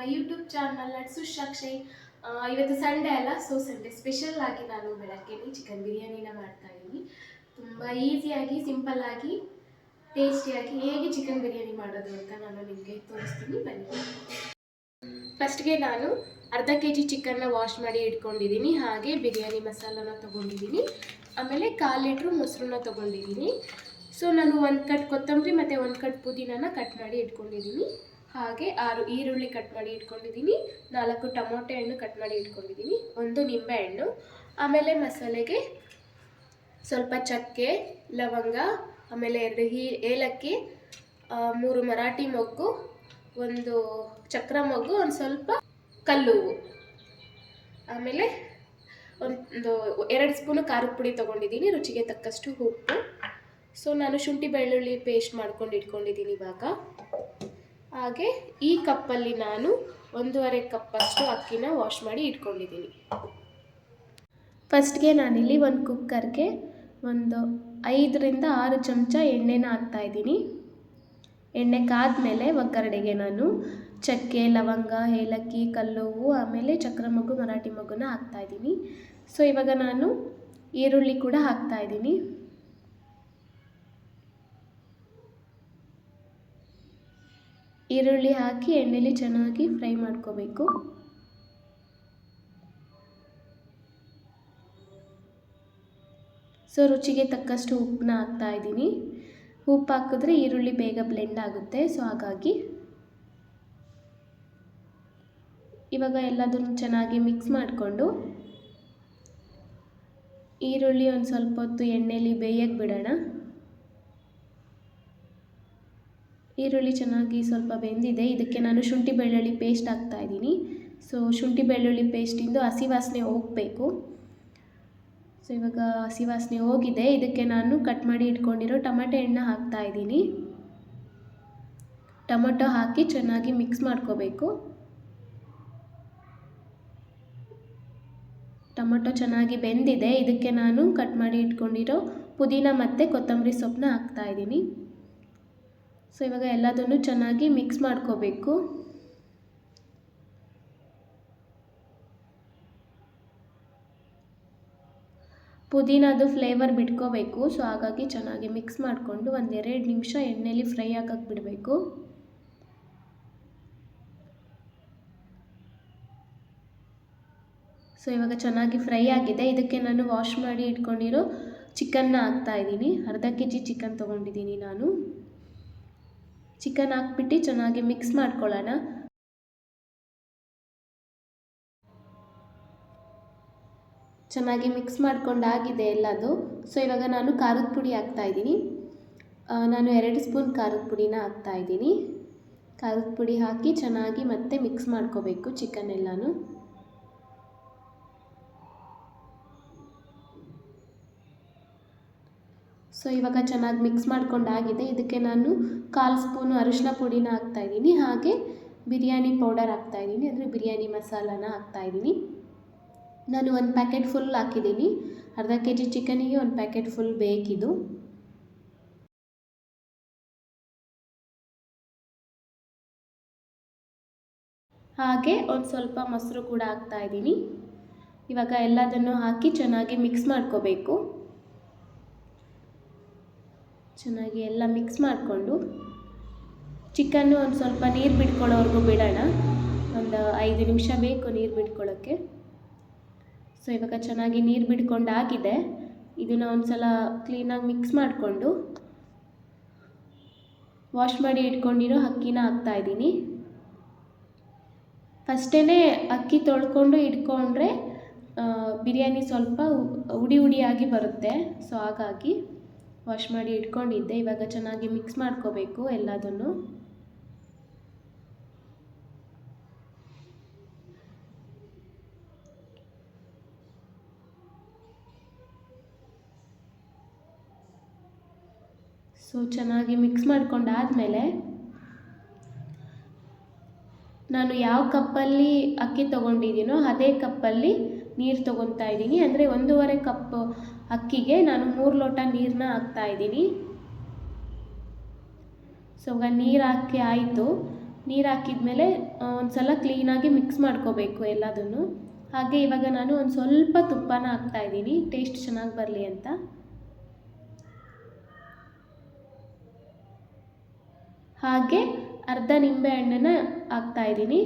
To YouTube channel at Sushakshi ಇವತ್ತು Sunday ಅಲ್ಲ so Sunday special ಆಗಿ ನಾನು ಬೆಳಗ್ಗೆ ಚಿಕನ್ ಬಿರಿಯಾನಿನ ಮಾಡ್ತಾ ಇದ್ದೀನಿ. ತುಂಬ ಈಸಿಯಾಗಿ ಸಿಂಪಲ್ ಆಗಿ ಟೇಸ್ಟಿಯಾಗಿ ಹೇಗೆ ಚಿಕನ್ ಬಿರಿಯಾನಿ ಮಾಡೋದು ಅಂತ ನಾನು ನಿಮಗೆ ತೋರಿಸ್ತೀನಿ. ಬನ್ನಿ. ಫಸ್ಟ್ಗೆ ನಾನು ಅರ್ಧ ಕೆ ಜಿ ಚಿಕನ್ನ ವಾಶ್ ಮಾಡಿ ಇಟ್ಕೊಂಡಿದ್ದೀನಿ. ಹಾಗೆ ಬಿರಿಯಾನಿ ಮಸಾಲನ ತೊಗೊಂಡಿದ್ದೀನಿ. ಆಮೇಲೆ ಕಾಲು ಲೀಟ್ರು ಮೊಸರನ್ನ ತೊಗೊಂಡಿದ್ದೀನಿ. ಸೊ ನಾನು ಒಂದು ಕಟ್ ಕೊತ್ತಂಬರಿ ಮತ್ತು ಒಂದು ಕಟ್ ಪುದೀನನ ಕಟ್ ಮಾಡಿ ಇಟ್ಕೊಂಡಿದ್ದೀನಿ. ಹಾಗೆ ಆರು ಈರುಳ್ಳಿ ಕಟ್ ಮಾಡಿ ಇಟ್ಕೊಂಡಿದ್ದೀನಿ, ನಾಲ್ಕು ಟೊಮೊಟೊ ಹಣ್ಣು ಕಟ್ ಮಾಡಿ ಇಟ್ಕೊಂಡಿದ್ದೀನಿ, ಒಂದು ನಿಂಬೆ ಹಣ್ಣು. ಆಮೇಲೆ ಮಸಾಲೆಗೆ ಸ್ವಲ್ಪ ಚಕ್ಕೆ, ಲವಂಗ, ಆಮೇಲೆ ಎರಡು ಹೀ, ಏಲಕ್ಕಿ ಮೂರು ಮರಾಠಿ ಮೊಗ್ಗು, ಒಂದು ಚಕ್ರ ಮೊಗ್ಗು, ಒಂದು ಸ್ವಲ್ಪ ಕಲ್ಲು ಆಮೇಲೆ ಒಂದು ಎರಡು ಸ್ಪೂನು ಖಾರದ ಪುಡಿ ತೊಗೊಂಡಿದ್ದೀನಿ, ರುಚಿಗೆ ತಕ್ಕಷ್ಟು ಉಪ್ಪು. ಸೊ, ನಾನು ಶುಂಠಿ ಬೆಳ್ಳುಳ್ಳಿ ಪೇಸ್ಟ್ ಮಾಡ್ಕೊಂಡು ಇಟ್ಕೊಂಡಿದ್ದೀನಿ ಇವಾಗ. ಹಾಗೆ ಈ ಕಪ್ಪಲ್ಲಿ ನಾನು ಒಂದೂವರೆ ಕಪ್ಪಷ್ಟು ಅಕ್ಕಿನ ವಾಶ್ ಮಾಡಿ ಇಟ್ಕೊಂಡಿದ್ದೀನಿ. ಫಸ್ಟ್ಗೆ ನಾನಿಲ್ಲಿ ಒಂದು ಕುಕ್ಕರ್ಗೆ ಒಂದು ಐದರಿಂದ ಆರು ಚಮಚ ಎಣ್ಣೆನ ಹಾಕ್ತಾಯಿದ್ದೀನಿ ಎಣ್ಣೆ ಕಾದ್ಮೇಲೆ ಒಗ್ಗರಣೆಗೆ ನಾನು ಚಕ್ಕೆ, ಲವಂಗ, ಏಲಕ್ಕಿ ಕಲ್ಲುವು ಆಮೇಲೆ ಚಕ್ರ ಮಗು, ಮರಾಠಿ ಮಗುನ ಹಾಕ್ತಾಯಿದ್ದೀನಿ ಸೊ ಇವಾಗ ನಾನು ಈರುಳ್ಳಿ ಕೂಡ ಹಾಕ್ತಾಯಿದ್ದೀನಿ ಈರುಳ್ಳಿ ಹಾಕಿ ಎಣ್ಣೆಲಿ ಚೆನ್ನಾಗಿ ಫ್ರೈ ಮಾಡ್ಕೋಬೇಕು. ಸೊ, ರುಚಿಗೆ ತಕ್ಕಷ್ಟು ಉಪ್ಪನ್ನ ಹಾಕ್ತಾ ಇದ್ದೀನಿ. ಉಪ್ಪು ಹಾಕಿದ್ರೆ ಈರುಳ್ಳಿ ಬೇಗ ಬ್ಲೆಂಡ್ ಆಗುತ್ತೆ. ಸೊ, ಹಾಗಾಗಿ ಇವಾಗ ಎಲ್ಲದನ್ನು ಚೆನ್ನಾಗಿ ಮಿಕ್ಸ್ ಮಾಡಿಕೊಂಡು ಈರುಳ್ಳಿ ಒಂದು ಸ್ವಲ್ಪ ಹೊತ್ತು ಎಣ್ಣೆಲಿ ಬೇಯಕ್ಕೆ ಬಿಡೋಣ. ಈರುಳ್ಳಿ ಚೆನ್ನಾಗಿ ಸ್ವಲ್ಪ ಬೆಂದಿದೆ. ಇದಕ್ಕೆ ನಾನು ಶುಂಠಿ ಬೆಳ್ಳುಳ್ಳಿ ಪೇಸ್ಟ್ ಹಾಕ್ತಾ ಇದ್ದೀನಿ. ಸೊ ಶುಂಠಿ ಬೆಳ್ಳುಳ್ಳಿ ಪೇಸ್ಟಿಂದು ಹಸಿ ವಾಸನೆ ಹೋಗಬೇಕು. ಸೊ ಇವಾಗ ಹಸಿ ವಾಸನೆ ಹೋಗಿದೆ. ಇದಕ್ಕೆ ನಾನು ಕಟ್ ಮಾಡಿ ಇಟ್ಕೊಂಡಿರೋ ಟೊಮೆಟೊ ಹಣ್ಣು ಹಾಕ್ತಾ ಇದ್ದೀನಿ. ಟೊಮೆಟೊ ಹಾಕಿ ಚೆನ್ನಾಗಿ ಮಿಕ್ಸ್ ಮಾಡ್ಕೋಬೇಕು. ಟೊಮೆಟೊ ಚೆನ್ನಾಗಿ ಬೆಂದಿದೆ. ಇದಕ್ಕೆ ನಾನು ಕಟ್ ಮಾಡಿ ಇಟ್ಕೊಂಡಿರೋ ಪುದೀನ ಮತ್ತು ಕೊತ್ತಂಬರಿ ಸೊಪ್ಪನ್ನ ಹಾಕ್ತಾ ಇದ್ದೀನಿ. ಸೊ ಇವಾಗ ಎಲ್ಲದನ್ನು ಚೆನ್ನಾಗಿ ಮಿಕ್ಸ್ ಮಾಡ್ಕೋಬೇಕು. ಪುದೀನದು ಫ್ಲೇವರ್ ಬಿಟ್ಕೋಬೇಕು. ಸೊ ಹಾಗಾಗಿ ಚೆನ್ನಾಗಿ ಮಿಕ್ಸ್ ಮಾಡಿಕೊಂಡು ಒಂದೆರಡು ನಿಮಿಷ ಎಣ್ಣೆಲಿ ಫ್ರೈ ಆಗಕ್ಕೆ ಬಿಡಬೇಕು. ಸೊ ಇವಾಗ ಚೆನ್ನಾಗಿ ಫ್ರೈ ಆಗಿದೆ. ಇದಕ್ಕೆ ನಾನು ವಾಶ್ ಮಾಡಿ ಇಟ್ಕೊಂಡಿರೋ ಚಿಕನ್ನ ಹಾಕ್ತಾ ಇದ್ದೀನಿ. ಅರ್ಧ ಕೆ ಜಿ ಚಿಕನ್ ತೊಗೊಂಡಿದ್ದೀನಿ ನಾನು. ಚಿಕನ್ ಹಾಕ್ಬಿಟ್ಟು ಚೆನ್ನಾಗಿ ಮಿಕ್ಸ್ ಮಾಡ್ಕೊಳ್ಳೋಣ. ಚೆನ್ನಾಗಿ ಮಿಕ್ಸ್ ಮಾಡ್ಕೊಂಡಾಗಿದೆ ಎಲ್ಲದು. ಸೊ ಇವಾಗ ನಾನು ಖಾರದ ಪುಡಿ ಹಾಕ್ತಾಯಿದ್ದೀನಿ ನಾನು ಎರಡು ಸ್ಪೂನ್ ಖಾರದ ಪುಡಿನ ಹಾಕ್ತಾಯಿದ್ದೀನಿ ಖಾರದ ಪುಡಿ ಹಾಕಿ ಚೆನ್ನಾಗಿ ಮತ್ತೆ ಮಿಕ್ಸ್ ಮಾಡ್ಕೋಬೇಕು ಚಿಕನ್ ಎಲ್ಲನೂ. ಸೊ ಇವಾಗ ಚೆನ್ನಾಗಿ ಮಿಕ್ಸ್ ಮಾಡ್ಕೊಂಡಾಗಿದೆ ಇದಕ್ಕೆ ನಾನು ಕಾಲು ಸ್ಪೂನು ಅರಿಶಿನ ಪುಡಿನ ಹಾಕ್ತಾಯಿದ್ದೀನಿ ಹಾಗೆ ಬಿರಿಯಾನಿ ಪೌಡರ್ ಹಾಕ್ತಾಯಿದ್ದೀನಿ ಅಂದರೆ ಬಿರಿಯಾನಿ ಮಸಾಲಾನ ಹಾಕ್ತಾಯಿದ್ದೀನಿ ನಾನು ಒಂದು ಪ್ಯಾಕೆಟ್ ಫುಲ್ ಹಾಕಿದ್ದೀನಿ. ಅರ್ಧ ಕೆ ಜಿ ಚಿಕನಿಗೆ ಒಂದು ಪ್ಯಾಕೆಟ್ ಫುಲ್ ಬೇಕಿದು. ಹಾಗೆ ಒಂದು ಸ್ವಲ್ಪ ಮೊಸರು ಕೂಡ ಹಾಕ್ತಾಯಿದ್ದೀನಿ ಇವಾಗ ಎಲ್ಲದನ್ನು ಹಾಕಿ ಚೆನ್ನಾಗಿ ಮಿಕ್ಸ್ ಮಾಡ್ಕೋಬೇಕು. ಚೆನ್ನಾಗಿ ಎಲ್ಲ ಮಿಕ್ಸ್ ಮಾಡಿಕೊಂಡು ಚಿಕನ್ನು ಒಂದು ಸ್ವಲ್ಪ ನೀರು ಬಿಟ್ಕೊಳ್ಳೋವರೆಗೂ ಬಿಡೋಣ. ಒಂದು ಐದು ನಿಮಿಷ ಬೇಕು ನೀರು ಬಿಟ್ಕೊಳ್ಳೋಕ್ಕೆ ಸೊ ಇವಾಗ ಚೆನ್ನಾಗಿ ನೀರು ಬಿಡ್ಕೊಂಡು ಆಗಿದೆ ಇದನ್ನು ಒಂದು ಸಲ ಕ್ಲೀನಾಗಿ ಮಿಕ್ಸ್ ಮಾಡಿಕೊಂಡು ವಾಶ್ ಮಾಡಿ ಇಟ್ಕೊಂಡಿರೋ ಅಕ್ಕಿನ ಹಾಕ್ತಾಯಿದ್ದೀನಿ ಫಸ್ಟೇ ಅಕ್ಕಿ ತೊಳ್ಕೊಂಡು ಇಟ್ಕೊಂಡ್ರೆ ಬಿರಿಯಾನಿ ಸ್ವಲ್ಪ ಉಡಿ ಉಡಿಯಾಗಿ ಬರುತ್ತೆ. ಸೊ ಹಾಗಾಗಿ ವಾಶ್ ಮಾಡಿ ಇಟ್ಕೊಂಡಿದ್ದೆ. ಇವಾಗ ಚೆನ್ನಾಗಿ ಮಿಕ್ಸ್ ಮಾಡ್ಕೋಬೇಕು ಎಲ್ಲದನ್ನು. ಸೊ, ಚೆನ್ನಾಗಿ ಮಿಕ್ಸ್ ಮಾಡ್ಕೊಂಡಾದಮೇಲೆ ನಾನು ಯಾವ ಕಪ್ಪಲ್ಲಿ ಅಕ್ಕಿ ತೊಗೊಂಡಿದ್ದೀನೋ ಅದೇ ಕಪ್ಪಲ್ಲಿ ನೀರು ತೊಗೊತಾ ಇದ್ದೀನಿ. ಅಂದರೆ ಒಂದೂವರೆ ಕಪ್ ಅಕ್ಕಿಗೆ ನಾನು ಮೂರು ಲೋಟ ನೀರನ್ನ ಹಾಕ್ತಾ ಇದ್ದೀನಿ. ಸೊ ಇವಾಗ ನೀರು ಹಾಕಿ ಆಯಿತು. ನೀರು ಹಾಕಿದ್ಮೇಲೆ ಒಂದು ಸಲ ಕ್ಲೀನಾಗಿ ಮಿಕ್ಸ್ ಮಾಡ್ಕೋಬೇಕು ಎಲ್ಲದನ್ನು. ಹಾಗೆ ಇವಾಗ ನಾನು ಒಂದು ಸ್ವಲ್ಪ ತುಪ್ಪನ ಹಾಕ್ತಾ ಇದ್ದೀನಿ. ಟೇಸ್ಟ್ ಚೆನ್ನಾಗಿ ಬರಲಿ ಅಂತ. ಹಾಗೆ ಅರ್ಧ ನಿಂಬೆ ಹಣ್ಣನ್ನು ಹಾಕ್ತಾ ಇದ್ದೀನಿ.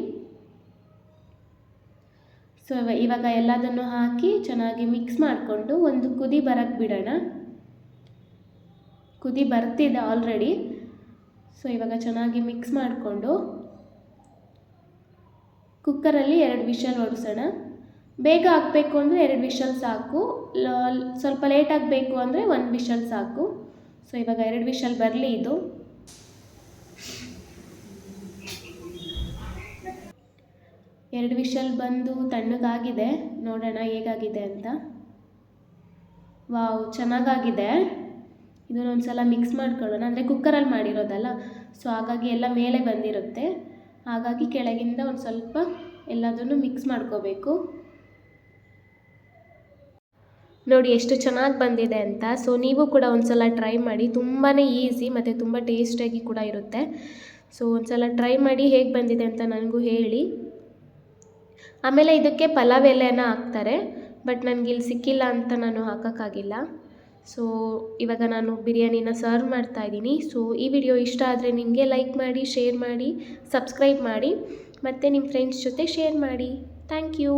ಸೊ ಇವಾಗ ಎಲ್ಲದನ್ನು ಹಾಕಿ ಚೆನ್ನಾಗಿ ಮಿಕ್ಸ್ ಮಾಡಿಕೊಂಡು ಒಂದು ಕುದಿ ಬರೋಕ್ಕೆ ಬಿಡೋಣ. ಕುದಿ ಬರ್ತಿದೆ ಆಲ್ರೆಡಿ ಸೊ ಇವಾಗ ಚೆನ್ನಾಗಿ ಮಿಕ್ಸ್ ಮಾಡಿಕೊಂಡು ಕುಕ್ಕರಲ್ಲಿ ಎರಡು ವಿಷಲ್ ಹೊಡಿಸೋಣ ಬೇಗ ಹಾಕಬೇಕು ಅಂದರೆ ಎರಡು ವಿಷಲ್ ಸಾಕು. ಸ್ವಲ್ಪ ಲೇಟ್ ಆಗಬೇಕು ಅಂದರೆ ಒಂದು ವಿಷಲ್ ಸಾಕು. ಸೊ ಇವಾಗ ಎರಡು ವಿಷಲ್ ಬರಲಿ ಇದು. ಎರಡು ವಿಷಲ್ ಬಂದು ತಣ್ಣಗಾಗಿದೆ. ನೋಡೋಣ ಹೇಗಾಗಿದೆ ಅಂತ. ವಾವ್, ಚೆನ್ನಾಗಾಗಿದೆ. ಇದನ್ನೊಂದು ಸಲ ಮಿಕ್ಸ್ ಮಾಡ್ಕೊಳ್ಳೋಣ. ಅಂದರೆ ಕುಕ್ಕರಲ್ಲಿ ಮಾಡಿರೋದಲ್ಲ? ಸೊ ಹಾಗಾಗಿ ಎಲ್ಲ ಮೇಲೆ ಬಂದಿರುತ್ತೆ. ಹಾಗಾಗಿ ಕೆಳಗಿಂದ ಒಂದು ಸ್ವಲ್ಪ ಎಲ್ಲದನ್ನು ಮಿಕ್ಸ್ ಮಾಡ್ಕೋಬೇಕು. ನೋಡಿ, ಎಷ್ಟು ಚೆನ್ನಾಗಿ ಬಂದಿದೆ ಅಂತ. ಸೊ ನೀವು ಕೂಡ ಒಂದು ಸಲ ಟ್ರೈ ಮಾಡಿ. ತುಂಬಾ ಈಸಿ ಮತ್ತು ತುಂಬ ಟೇಸ್ಟಾಗಿ ಕೂಡ ಇರುತ್ತೆ. ಸೊ ಒಂದು ಸಲ ಟ್ರೈ ಮಾಡಿ ಹೇಗೆ ಬಂದಿದೆ ಅಂತ ನನಗೂ ಹೇಳಿ. ಆಮೇಲೆ ಇದಕ್ಕೆ ಪಲಾವ್ ಎಲೆನ ಹಾಕ್ತಾರೆ, ಬಟ್ ನನಗೆ ಇಲ್ಲಿ ಸಿಕ್ಕಿಲ್ಲ ಅಂತ ನಾನು ಹಾಕೋಕ್ಕಾಗಿಲ್ಲ. ಸೊ ಇವಾಗ ನಾನು ಬಿರಿಯಾನಿನ ಸರ್ವ್ ಮಾಡ್ತಾ ಇದ್ದೀನಿ. ಸೊ ಈ ವಿಡಿಯೋ ಇಷ್ಟ ಆದರೆ ನಿಮಗೆ ಲೈಕ್ ಮಾಡಿ ಶೇರ್ ಮಾಡಿ ಸಬ್ಸ್ಕ್ರೈಬ್ ಮಾಡಿ, ಮತ್ತು ನಿಮ್ಮ ಫ್ರೆಂಡ್ಸ್ ಜೊತೆ ಶೇರ್ ಮಾಡಿ. Thank you